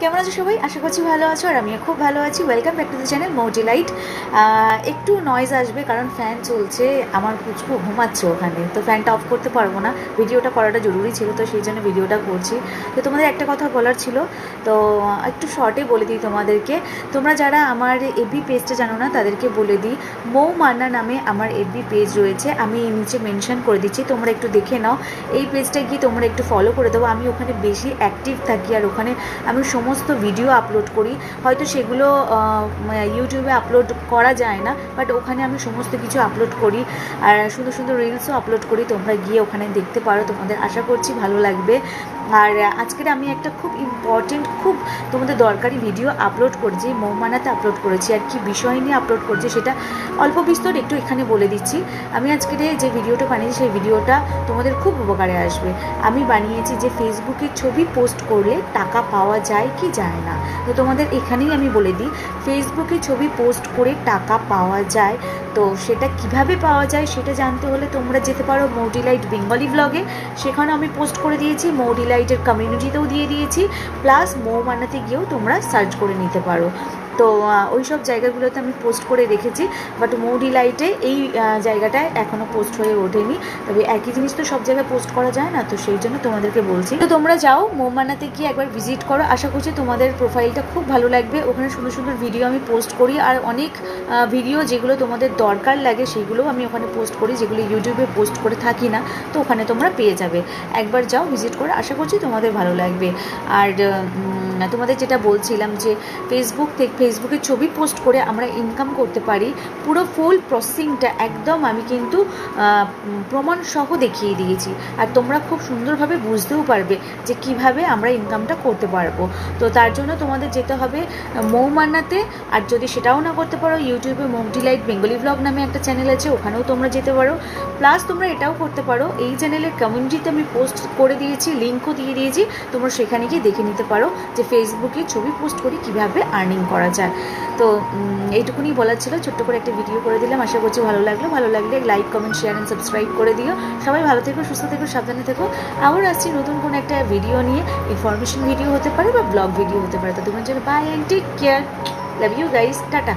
কেমন আছো সবাই? আশা করছি ভালো আছো আর আমিও খুব ভালো আছি। Welcome back to the channel Mouti light একটু নয়েজ আসবে কারণ ফ্যান চলছে। আমার পুচকু ঘুমাচ্ছে ওখানে, তো ফ্যানটা অফ করতে পারব না। ভিডিওটা করাটা জরুরি ছিল, তো সেই জন্য ভিডিওটা করছি। তো তোমাদের একটা কথা বলার ছিল তো একটু শর্টে বলে দিই তোমাদেরকে। তোমরা যারা আমার এফবি পেজটা জানো না, তাদেরকে বলে দিই মৌ মান্না নামে আমার এফবি পেজ রয়েছে। আমি এই নিচে মেনশন করে দিচ্ছি, তোমরা একটু দেখে নাও। এই পেজটা গিয়ে তোমরা একটু ফলো করে দেবো আমি ওখানে বেশি অ্যাক্টিভ থাকি আর ওখানে আমি সমস্ত ভিডিও আপলোড করি। হয়তো সেগুলো ইউটিউবে আপলোড করা যায় না বাট ওখানে আমি সমস্ত কিছু আপলোড করি। আর সুন্দর সুন্দর রিলসও আপলোড করি। তোমরা গিয়ে ওখানে দেখতে পারো। তোমাদের আশা করছি ভালো লাগবে। আর আজকের আমি একটা খুব ইম্পর্টেন্ট খুব তোমাদের দরকারি ভিডিও আপলোড করেছি, মৌমানাতে আপলোড করেছি, আর কি বিষয় নিয়ে আপলোড করছি সেটা অল্প বিস্তর একটু এখানে বলে দিচ্ছি। আমি আজকের যে ভিডিওটা বানিয়েছি সেই ভিডিওটা তোমাদের খুব উপকারে আসবে। আমি বানিয়েছি যে ফেসবুকে ছবি পোস্ট করলে টাকা পাওয়া যায় কি যায় না? তো তোমাদের এখানেই আমি বলে দিই ফেসবুকে ছবি পোস্ট করে টাকা পাওয়া যায়। তো সেটা কীভাবে পাওয়া যায় সেটা জানতে হলে তোমরা যেতে পারো মৌডিলাইট বেঙ্গলি ব্লগে সেখানে আমি পোস্ট করে দিয়েছি মৌডিলাইটের কমিউনিটিতেও দিয়ে দিয়েছি। প্লাস মৌ বানাতে গিয়েও তোমরা সার্চ করে নিতে পারো। তো ওই সব জায়গাগুলোতে আমি পোস্ট করে রেখেছি বাট মৌডি লাইটে এই জায়গাটায় এখনও পোস্ট হয়ে ওঠেনি। তবে একই জিনিস তো সব জায়গায় পোস্ট করা যায় না, তো সেই জন্য তোমাদেরকে বলছি। তো তোমরা যাও মৌমানাতে গিয়ে একবার ভিজিট করো। আশা করছি তোমাদের প্রোফাইলটা খুব ভালো লাগবে। ওখানে সুন্দর সুন্দর ভিডিও আমি পোস্ট করি, আর অনেক ভিডিও যেগুলো তোমাদের দরকার লাগে সেগুলোও আমি ওখানে পোস্ট করি, যেগুলো ইউটিউবে পোস্ট করে থাকি না, তো ওখানে তোমরা পেয়ে যাবে। একবার যাও ভিজিট করে, আশা করছি তোমাদের ভালো লাগবে। আর তোমাদের যেটা বলছিলাম যে ফেসবুক থেকে ফেসবুকে ছবি পোস্ট করে আমরা ইনকাম করতে পারি পুরো ফুল প্রসেসিংটা একদম আমি কিন্তু আহ, উম, প্রমাণ সহ দেখিয়ে দিয়েছি। আর তোমরা খুব সুন্দরভাবে বুঝতেও পারবে যে কীভাবে আমরা ইনকামটা করতে পারব। তো তার জন্য তোমাদের যেতে হবে মৌমান্নাতে। আর যদি সেটাও না করতে পারো ইউটিউবে মৌটি লাইট বেঙ্গলি ব্লগ নামে একটা চ্যানেল আছে ওখানেও তোমরা যেতে পারো। প্লাস তোমরা এটাও করতে পারো এই চ্যানেলের কমিউনিটিতে আমি পোস্ট করে দিয়েছি লিঙ্কও দিয়ে দিয়েছি তোমরা সেখানে গিয়ে দেখে নিতে পারো যে ফেসবুকে ছবি পোস্ট করে কীভাবে আর্নিং করা যায়। তো এইটুকুনি বলার ছিল। ছোট্ট করে একটা ভিডিও করে দিলাম। আশা করছি ভালো লাগল। ভালো লাগলে like comment share and subscribe করে দিও। সবাই ভালো থেকো, সুস্থ থেকো, সাবধানে থেকো। আবার আসছি নতুন কোনো একটা ভিডিও নিয়ে। ইনফরমেশন ভিডিও হতে পারে বা ব্লগ ভিডিও হতে পারে। তো তোমার জন্য bye take care love you guys tata